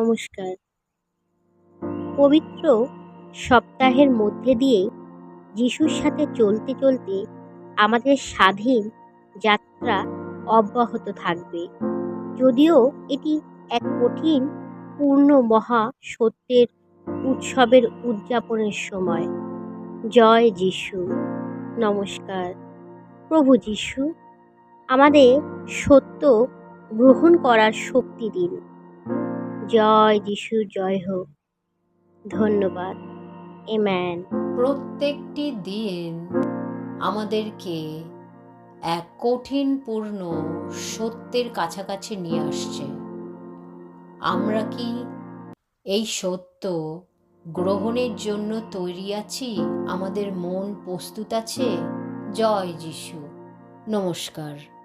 নমস্কার। পবিত্র সপ্তাহের মধ্যে দিয়ে যিশুর সাথে চলতে চলতে আমাদের স্বাধীন যাত্রা অব্যাহত থাকবে। যদিও এটি এক কঠিন, পূর্ণ মহা সত্যের উৎসবের উদযাপনের সময়। জয় যিশু। নমস্কার। প্রভু যিশু, আমাদের সত্য গ্রহণ করার শক্তি দিন। জয় যিশু, জয় হোক। ধন্যবাদ। এম্যান প্রত্যেকটি দিন আমাদেরকে এক কঠিনপূর্ণ সত্যের কাছাকাছি নিয়ে আসছে। আমরা কি এই সত্য গ্রহণের জন্য তৈরি আছি? আমাদের মন প্রস্তুত আছে? জয় যিশু। নমস্কার।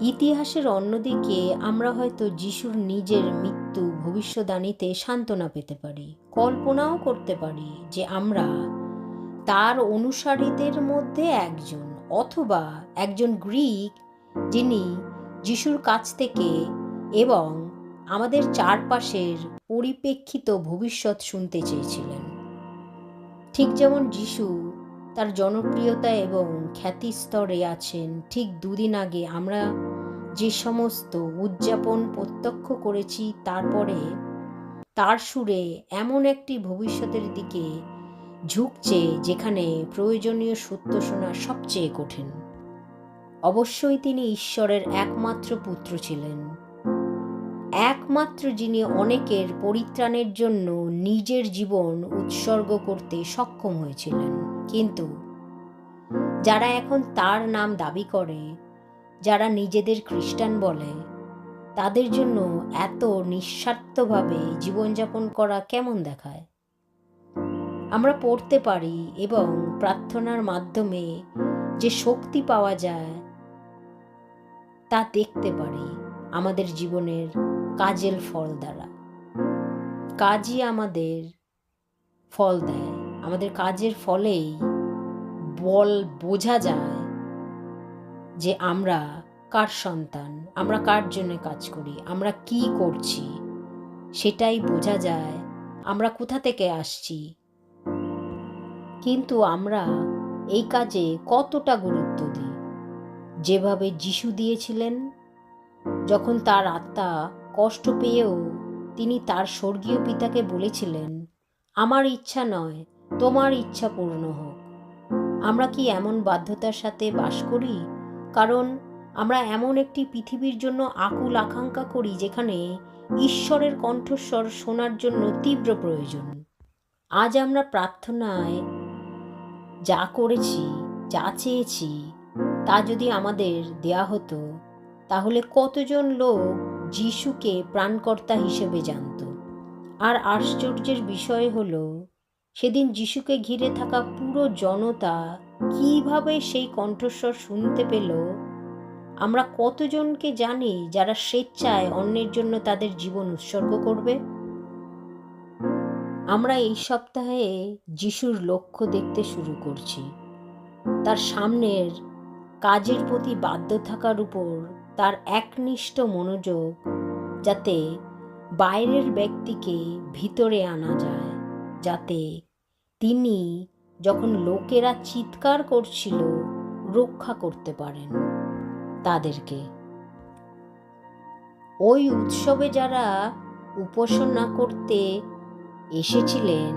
ইতিহাসের অন্যদিকে আমরা হয়তো যিশুর নিজের মৃত্যু ভবিষ্যদ্বাণীতে সান্ত্বনা পেতে পারি, কল্পনাও করতে পারি যে আমরা তার অনুসারীদের মধ্যে একজন অথবা একজন গ্রিক যিনি যিশুর কাছ থেকে এবং আমাদের চারপাশের পরিপ্রেক্ষিত ভবিষ্যৎ শুনতে চেয়েছিলেন। ঠিক যেমন যিশু তার জনপ্রিয়তা এবং খ্যাতি স্তরে আছেন, ঠিক দুদিন আগে আমরা যে সমস্ত উদযাপন প্রত্যক্ষ করেছি তারপরে তার সুরে এমন একটি ভবিষ্যতের দিকে ঝুঁকছে যেখানে প্রয়োজনীয় সত্য শোনা সবচেয়ে কঠিন। অবশ্যই তিনি ঈশ্বরের একমাত্র পুত্র ছিলেন। একমাত্র যিনি অনেকের পরিত্রাণের জন্য নিজের জীবন উৎসর্গ করতে সক্ষম হয়েছিলেন। কিন্তু যারা এখন তার নাম দাবি করে যারা নিজেদের খ্রিস্টান বলে, তাদের জন্য এত নিঃস্বার্থভাবে জীবনযাপন করা কেমন দেখায়? আমরা পড়তে পারি এবং প্রার্থনার মাধ্যমে যে শক্তি পাওয়া যায়, তা দেখতে পারি আমাদের জীবনের কাজের ফল দ্বারা। কাজই আমাদের ফল দেয়। আমাদের কাজের ফলেই বল বোঝা যায় যে আমরা কার সন্তান, আমরা কার জন্য কাজ করি, আমরা কি করছি, সেটাই বোঝা যায়, আমরা কোথা থেকে আসছি। কিন্তু আমরা এই কাজে কতটা গুরুত্ব দিই? যেভাবে যিশু দিয়েছিলেন, যখন তার আত্মা কষ্ট পেয়েও তিনি তার স্বর্গীয় পিতাকে বলেছিলেন, আমার ইচ্ছা নয়, তোমার ইচ্ছা পূর্ণ হোক। আমরা কি এমন বাধ্যতার সাথে বাস করি? কারণ আমরা এমন একটি পৃথিবীর জন্য আকুল আকাঙ্ক্ষা করি যেখানে ঈশ্বরের কণ্ঠস্বর শোনার জন্য তীব্র প্রয়োজন। আজ আমরা প্রার্থনায় যা করেছি, যা চেয়েছি, তা যদি আমাদের দেয়া হতো, তাহলে কতজন লোক যিশুকে প্রাণকর্তা হিসেবে জানত? আর আশ্চর্যের বিষয় হলো, সেদিন যিশুকে ঘিরে থাকা পুরো জনতা কীভাবে সেই কণ্ঠস্বর শুনতে পেল? আমরা কতজনকে জানি যারা স্বেচ্ছায় অন্যের জন্য তাদের জীবন উৎসর্গ করবে? আমরা এই সপ্তাহে যিশুর লক্ষ্য দেখতে শুরু করছি। তার সামনের কাজের প্রতি বাধ্য থাকার উপর তার একনিষ্ঠ মনোযোগ যাতে বাইরের ব্যক্তিকে ভিতরে আনা যায়, যাতে তিনি যখন লোকেরা চিৎকার করছিল, রক্ষা করতে পারেন। তাদেরকে ওই উৎসবে যারা উপাসনা করতে এসেছিলেন,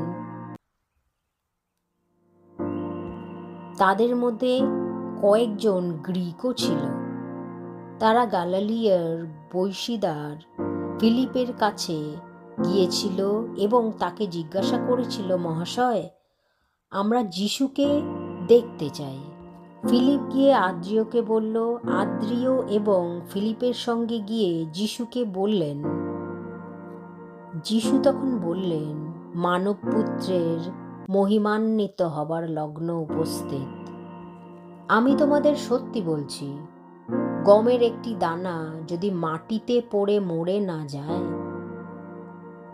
তাদের মধ্যে কয়েকজন গ্রিকও ছিল। তারা গালালিয়ার বৈশিদার ফিলিপের কাছে গিয়েছিল এবং তাকে জিজ্ঞাসা করেছিল, মহাশয় আমরা যিশুকে দেখতে চাই। ফিলিপ গিয়ে আদ্রিয়কে বলল, আদ্রিয় এবং ফিলিপের সঙ্গে গিয়ে যিশুকে বললেন। যিশু তখন বললেন, মানবপুত্রের মহিমান্বিত হবার লগ্ন উপস্থিত। আমি তোমাদের সত্যি বলছি, গমের একটি দানা যদি মাটিতে পড়ে মরে না যায়,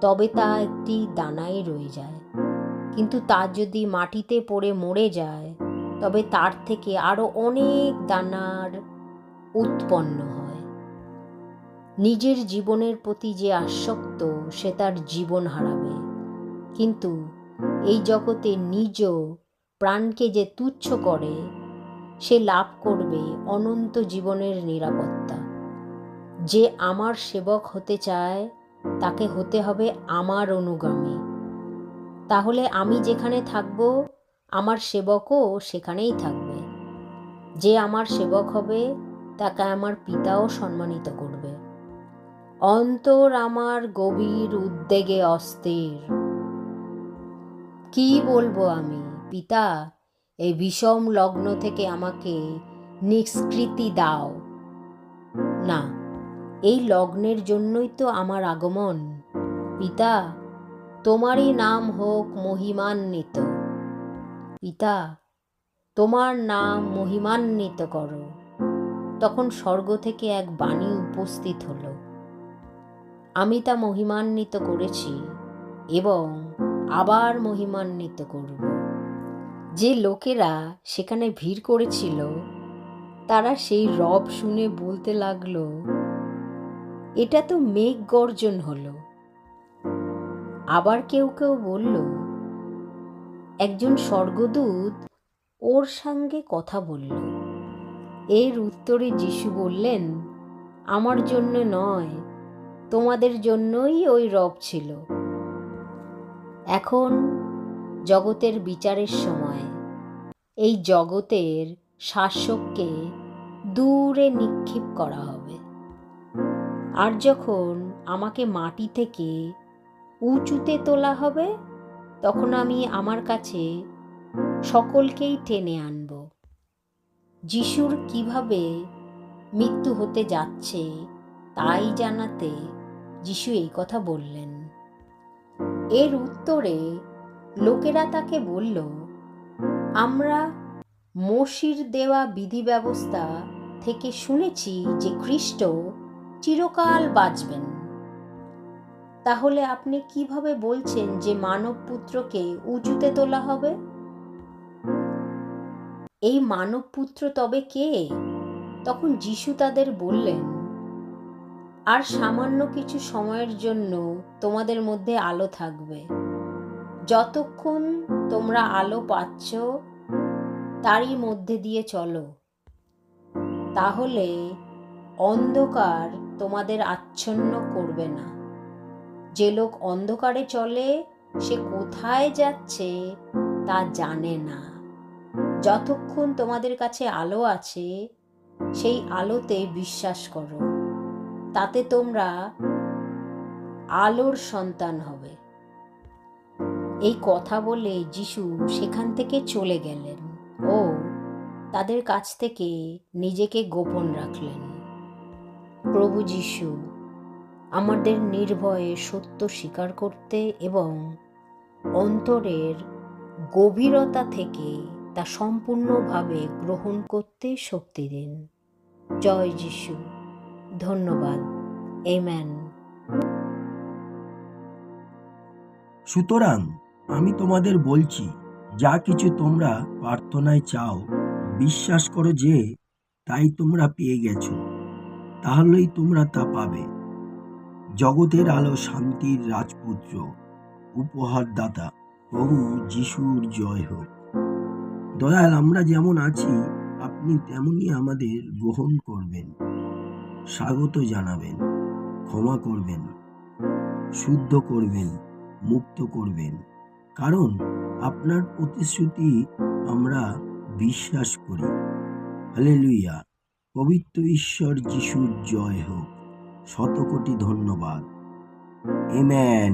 তবে তা একটি দানাই রয়ে যায়। কিন্তু তা যদি মাটিতে পড়ে মরে যায়, তবে তার থেকে আরও অনেক দানার উৎপন্ন হয়। নিজের জীবনের প্রতি যে আসক্ত, সে তার জীবন হারাবে। কিন্তু এই জগতে নিজ প্রাণকে যে তুচ্ছ করে, সে লাভ করবে অনন্ত জীবনের নিরাপত্তা। যে আমার সেবক হতে চায়, তাকে হতে হবে আমার অনুগামী। তাহলে আমি যেখানে থাকব, আমার সেবকও সেখানেই থাকবে। যে আমার সেবক হবে, তাকে আমার পিতাও সম্মানিত করবে। অন্তর আমার গভীর উদ্বেগে অস্থির। কি বলব আমি, পিতা, এই বিষম লগ্ন থেকে আমাকে নিষ্কৃতি দাও। না, এই লগ্নের জন্যই তো আমার আগমন। পিতা তোমারই নাম হোক মহিমান্বিত। পিতা, তোমার নাম মহিমান্বিত করো। তখন স্বর্গ থেকে এক বাণী উপস্থিত হলো। আমি তা মহিমান্বিত করেছি এবং আবার মহিমান্বিত করব। যে লোকেরা সেখানে ভিড় করেছিল, তারা সেই রব শুনে বলতে লাগল, এটা তো মেঘ গর্জন হলো। আবার কেউ কেউ বলল, একজন স্বর্গদূত ওর সঙ্গে কথা বলল। এর উত্তরে যিশু বললেন, আমার জন্য নয়, তোমাদের জন্যই ওই রব ছিল। এখন জগতের বিচারের সময়। এই জগতের শাসককে দূরে নিক্ষেপ করা হবে। আর যখন আমাকে মাটি থেকে উঁচুতে তোলা হবে, তখন আমি আমার কাছে সকলকেই টেনে আনব। যিশুর কীভাবে মৃত্যু হতে যাচ্ছে, তাই জানাতে যিশু এই কথা বললেন। এর উত্তরে লোকেরা তাকে বলল, আমরা মসির দেওয়া বিধি ব্যবস্থা থেকে শুনেছি যে খ্রিস্ট চিরকাল বাঁচবেন। তাহলে আপনি কীভাবে বলছেন যে মানব পুত্রকে উঁচুতে তোলা হবে? এই মানব পুত্র তবে কে? তখন যিশু তাদের বললেন, আর সামান্য কিছু সময়ের জন্য তোমাদের মধ্যে আলো থাকবে। যতক্ষণ তোমরা আলো পাচ্ছ, তারই মধ্যে দিয়ে চলো। তাহলে অন্ধকার তোমাদের আচ্ছন্ন করবে না। যে লোক অন্ধকারে চলে, সে কোথায় যাচ্ছে তা জানে না। যতক্ষণ তোমাদের কাছে আলো আছে, সেই আলোতে বিশ্বাস করো। তাতে তোমরা আলোর সন্তান হবে। এই কথা বলে যিশু সেখান থেকে চলে গেলেন ও তাদের কাছ থেকে নিজেকে গোপন রাখলেন। প্রভু যিশু আমাদের নির্ভয়ে সত্য স্বীকার করতে এবং অন্তরের গভীরতা থেকে তা সম্পূর্ণভাবে গ্রহণ করতে শক্তি দিন। জয় যিশু। ধন্যবাদ। এম্যান সুতরাং আমি তোমাদের বলছি, যা কিছু তোমরা প্রার্থনায় চাও, বিশ্বাস করো যে তাই তোমরা পেয়ে গেছো। তাহলেই তোমরা তা পাবে। জগতের আলো শান্তির রাজপুত্র, উপহারদাতা, প্রভু যিশুর জয় হোক। দয়াল, আমরা যেমন আছি, আপনি তেমনি আমাদের গ্রহণ করবেন, স্বাগত জানাবেন, ক্ষমা করবেন, শুদ্ধ করবেন, মুক্ত করবেন। কারণ, আপনার প্রতিশ্রুতি আমরা বিশ্বাস করি। হালেলুইয়া পবিত্র ঈশ্বর যিশুর জয় হোক। শতকোটি ধন্যবাদ। এমেন